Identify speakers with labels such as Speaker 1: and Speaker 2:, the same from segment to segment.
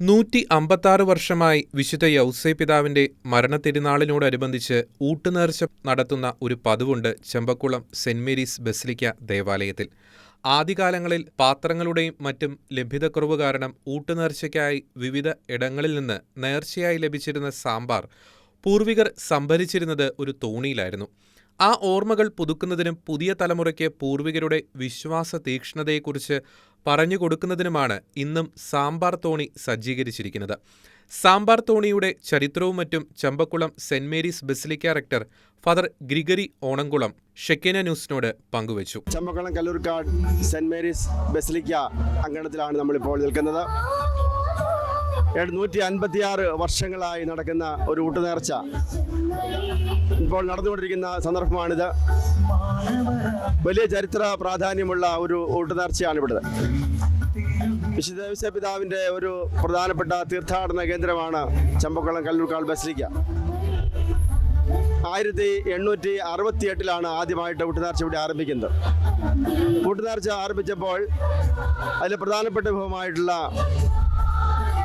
Speaker 1: നൂറ്റി അമ്പത്താറ് വർഷമായി വിശുദ്ധ യൗസേ പിതാവിന്റെ മരണത്തിരുനാളിനോടനുബന്ധിച്ച് ഊട്ടുനേർച്ച നടത്തുന്ന ഒരു പതിവുണ്ട് ചെമ്പക്കുളം സെന്റ് മേരീസ് ബസിലിക്ക ദേവാലയത്തിൽ. ആദ്യകാലങ്ങളിൽ പാത്രങ്ങളുടെയും മറ്റും ലഭ്യതക്കുറവ് കാരണം ഊട്ടുനേർച്ചയ്ക്കായി വിവിധ ഇടങ്ങളിൽ നിന്ന് നേർച്ചയായി ലഭിച്ചിരുന്ന സാമ്പാർ പൂർവികർ സംഭരിച്ചിരുന്നത് ഒരു തോണിയിലായിരുന്നു. ആ ഓർമ്മകൾ പുതുക്കുന്നതിനും പുതിയ തലമുറയ്ക്ക് പൂർവികരുടെ വിശ്വാസ തീക്ഷ്ണതയെക്കുറിച്ച് പറഞ്ഞു കൊടുക്കുന്നതിനുമാണ് ഇന്നും സാമ്പാർ തോണി സജ്ജീകരിച്ചിരിക്കുന്നത്. സാമ്പാർ തോണിയുടെ ചരിത്രവും മറ്റും Champakkulam saint Mary's basilica rector father Gregory Onamkulam Shekinah ന്യൂസിനോട് പങ്കുവച്ചു.
Speaker 2: Champakkulam Kalloorkkad saint Mary's basilica അങ്കണത്തിലാണ് നമ്മളിപ്പോൾ നിൽക്കുന്നത്. നൂറ്റി അൻപത്തിയാറ് വർഷങ്ങളായി നടക്കുന്ന ഒരു ഊട്ടുനേർച്ച. ഇപ്പോൾ നടന്നുകൊണ്ടിരിക്കുന്ന സന്ദർഭമാണിത്. വലിയ ചരിത്ര പ്രാധാന്യമുള്ള ഒരു ഊട്ടുനേർച്ചയാണ് ഇവിടുത്തെ വിശുദ്ധ പിതാവിന്റെ ഒരു പ്രധാനപ്പെട്ട തീർത്ഥാടന കേന്ദ്രമാണ് ചമ്പക്കുളം കല്ലൂർക്കാൾ ബസിലിക്ക. ആയിരത്തി എണ്ണൂറ്റി അറുപത്തി എട്ടിലാണ് ആദ്യമായിട്ട് കൂട്ടുനേർച്ച ഇവിടെ ആരംഭിക്കുന്നത്. കൂട്ടുനേർച്ച ആരംഭിച്ചപ്പോൾ അതിൽ പ്രധാനപ്പെട്ട വിഭവമായിട്ടുള്ള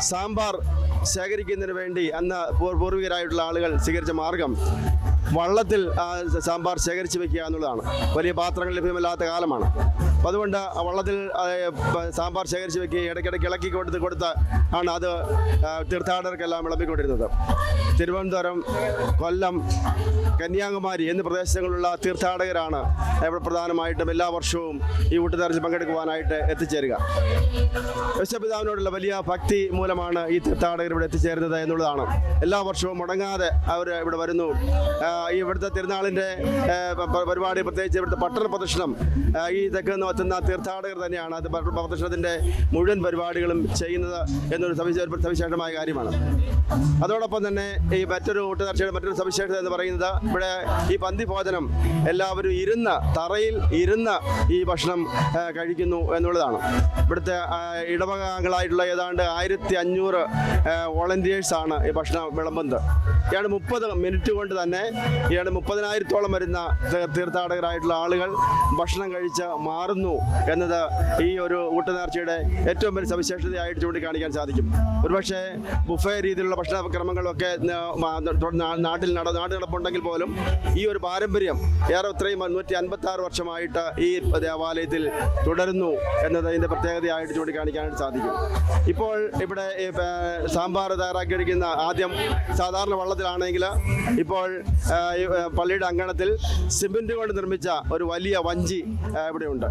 Speaker 2: സാമ്പാർ ശേഖരിക്കുന്നതിന് വേണ്ടി അന്ന് പൂർ- പൂർവികരായിട്ടുള്ള ആളുകൾ സ്വീകരിച്ച മാർഗം വള്ളത്തിൽ സാമ്പാർ ശേഖരിച്ച് വെക്കുക എന്നുള്ളതാണ്. വലിയ പാത്രങ്ങൾ ലഭ്യമല്ലാത്ത കാലമാണ്. അപ്പം അതുകൊണ്ട് വള്ളത്തിൽ സാമ്പാർ ശേഖരിച്ച് വെക്കുകയും ഇടയ്ക്കിടയ്ക്ക് ഇളക്കി കൊടുത്ത് കൊടുത്ത് ആണ് അത് തീർത്ഥാടകർക്കെല്ലാം വിളമ്പിക്കൊണ്ടിരുന്നത്. തിരുവനന്തപുരം കൊല്ലം കന്യാകുമാരി എന്നീ പ്രദേശങ്ങളിലുള്ള തീർത്ഥാടകരാണ് ഇവിടെ പ്രധാനമായിട്ടും എല്ലാ വർഷവും ഈ ഊട്ടുനേർച്ച പങ്കെടുക്കുവാനായിട്ട് എത്തിച്ചേരുക. വിശ്വപിതാവിനോടുള്ള വലിയ ഭക്തി മൂലമാണ് ഈ തീർത്ഥാടകർ ഇവിടെ എത്തിച്ചേരുന്നത് എന്നുള്ളതാണ്. എല്ലാ വർഷവും മുടങ്ങാതെ അവർ ഇവിടെ വരുന്നു. ഈ ഇവിടുത്തെ തിരുനാളിന്റെ പരിപാടി പ്രത്യേകിച്ച് ഇവിടുത്തെ പട്ടണ പ്രദർശനം ഈ തെക്ക് നിന്ന് എത്തുന്ന തീർത്ഥാടകർ തന്നെയാണ് അത് പ്രദർശനത്തിന്റെ മുഴുവൻ പരിപാടികളും ചെയ്യുന്നത് എന്നൊരു സവിശേഷമായ കാര്യമാണ്. അതോടൊപ്പം തന്നെ ഈ മറ്റൊരു കൂട്ടുകാർച്ചയുടെ മറ്റൊരു സവിശേഷത എന്ന് പറയുന്നത് ഇവിടെ ഈ പന്തി ഭോജനം എല്ലാവരും ഇരുന്ന് തറയിൽ ഇരുന്ന് ഈ ഭക്ഷണം കഴിക്കുന്നു എന്നുള്ളതാണ്. ഇവിടുത്തെ ഇടവകങ്ങളായിട്ടുള്ള ഏതാണ്ട് ആയിരത്തി അഞ്ഞൂറ് വോളണ്ടിയേഴ്സാണ് ഈ ഭക്ഷണം വിളമ്പുന്നത്. ഏതാണ്ട് മുപ്പത് മിനിറ്റ് കൊണ്ട് തന്നെ ഏതാണ്ട് മുപ്പതിനായിരത്തോളം വരുന്ന തീർത്ഥാടകരായിട്ടുള്ള ആളുകൾ ഭക്ഷണം കഴിച്ച് മാറുന്നു. എന്നത് ഈ ഒരു ഊട്ടുനേർച്ചയുടെ ഏറ്റവും വലിയ സവിശേഷതയായിട്ട് ചൂണ്ടിക്കാണിക്കാൻ സാധിക്കും. ഒരുപക്ഷെ ബുഫേ രീതിയിലുള്ള ഭക്ഷണക്രമങ്ങളൊക്കെ നാട്ടിൽ നട നാട് നടപ്പുണ്ടെങ്കിൽ പോലും ഈ ഒരു പാരമ്പര്യം ഏറെ ഇത്രയും നൂറ്റി അൻപത്തി ആറ് വർഷമായിട്ട് ഈ ദേവാലയത്തിൽ തുടരുന്നു എന്നത് ഇതിന്റെ പ്രത്യേകതയായിട്ട് ചൂണ്ടിക്കാണിക്കാനായിട്ട് സാധിക്കും. ഇപ്പോൾ ഇവിടെ സാമ്പാർ തയ്യാറാക്കി സാമ്പാർ തയ്യാറാക്കിയിരിക്കുന്ന ആദ്യം സാധാരണ വള്ളത്തിലാണെങ്കിൽ ഇപ്പോൾ പള്ളിയുടെ അങ്കണത്തിൽ സിമെന്റ് കൊണ്ട് നിർമ്മിച്ച ഒരു വലിയ വഞ്ചി ഇവിടെയുണ്ട്.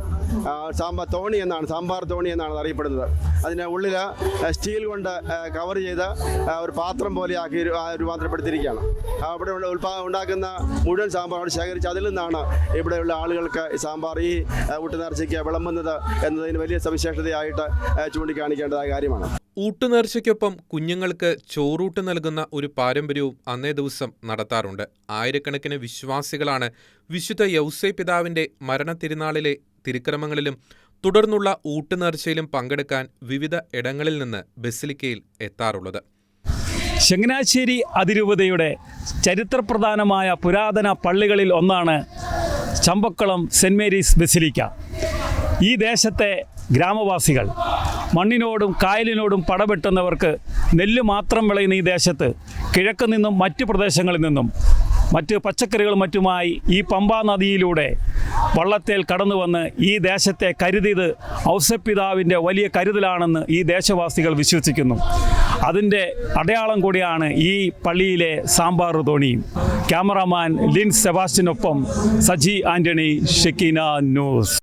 Speaker 2: സാമ്പാർ തോണി എന്നാണ് സാമ്പാർ തോണി എന്നാണ് അറിയപ്പെടുന്നത്. അതിന് ഉള്ളിൽ സ്റ്റീൽ കൊണ്ട് കവർ ചെയ്ത് ഒരു പാത്രം പോലെ ആക്കി രൂപാന്തരപ്പെടുത്തിയിരിക്കുകയാണ്. അവിടെ ഉൽപാ ഉണ്ടാക്കുന്ന മുഴുവൻ സാമ്പാർ അവിടെ ശേഖരിച്ച് അതിൽ നിന്നാണ് ഇവിടെയുള്ള ആളുകൾക്ക് സാമ്പാർ ഈ ഊട്ടുനേർച്ചയ്ക്ക് വിളമ്പുന്നത് എന്നതിന് വലിയ സവിശേഷതയായിട്ട് ചൂണ്ടിക്കാണിക്കേണ്ടതായ കാര്യമാണ്.
Speaker 1: ഊട്ടുനേർച്ചയ്ക്കൊപ്പം കുഞ്ഞുങ്ങൾക്ക് ചോറൂട്ട് നൽകുന്ന ഒരു പാരമ്പര്യവും അന്നേ ദിവസം നടത്താറുണ്ട്. ആയിരക്കണക്കിന് വിശ്വാസികളാണ് വിശുദ്ധ യൗസൈ പിതാവിന്റെ മരണത്തിരുനാളിലെ തിരുക്രമങ്ങളിലും തുടർന്നുള്ള ഊട്ടുനേർച്ചയിലും പങ്കെടുക്കാൻ വിവിധ ഇടങ്ങളിൽ നിന്ന് ബസിലിക്കയിൽ എത്താറുള്ളത്.
Speaker 3: ചങ്ങനാശ്ശേരി അതിരൂപതയുടെ ചരിത്രപ്രധാനമായ പുരാതന പള്ളികളിൽ ഒന്നാണ് ചമ്പക്കുളം സെന്റ് മേരീസ് ബസിലിക്ക. ഈ ദേശത്തെ ഗ്രാമവാസികൾ മണ്ണിനോടും കായലിനോടും പടവെട്ടുന്നവർക്ക് നെല്ല് മാത്രം വിളയുന്ന ഈ ദേശത്ത് കിഴക്ക് നിന്നും മറ്റ് പ്രദേശങ്ങളിൽ നിന്നും മറ്റ് പച്ചക്കറികളും മറ്റുമായി ഈ പമ്പാ നദിയിലൂടെ വള്ളത്തേൽ കടന്നു വന്ന് ഈ ദേശത്തെ കരുതിയത് ഔസപ്പിതാവിന്റെ വലിയ കരുതലാണെന്ന് ഈ ദേശവാസികൾ വിശ്വസിക്കുന്നു. അതിന്റെ അടയാളം കൂടിയാണ് ഈ പള്ളിയിലെ സാമ്പാർ തോണിയും. ക്യാമറാമാൻ ലിൻ സെബാസ്റ്റിനൊപ്പം സജി ആന്റണി ഷെക്കീന ന്യൂസ്.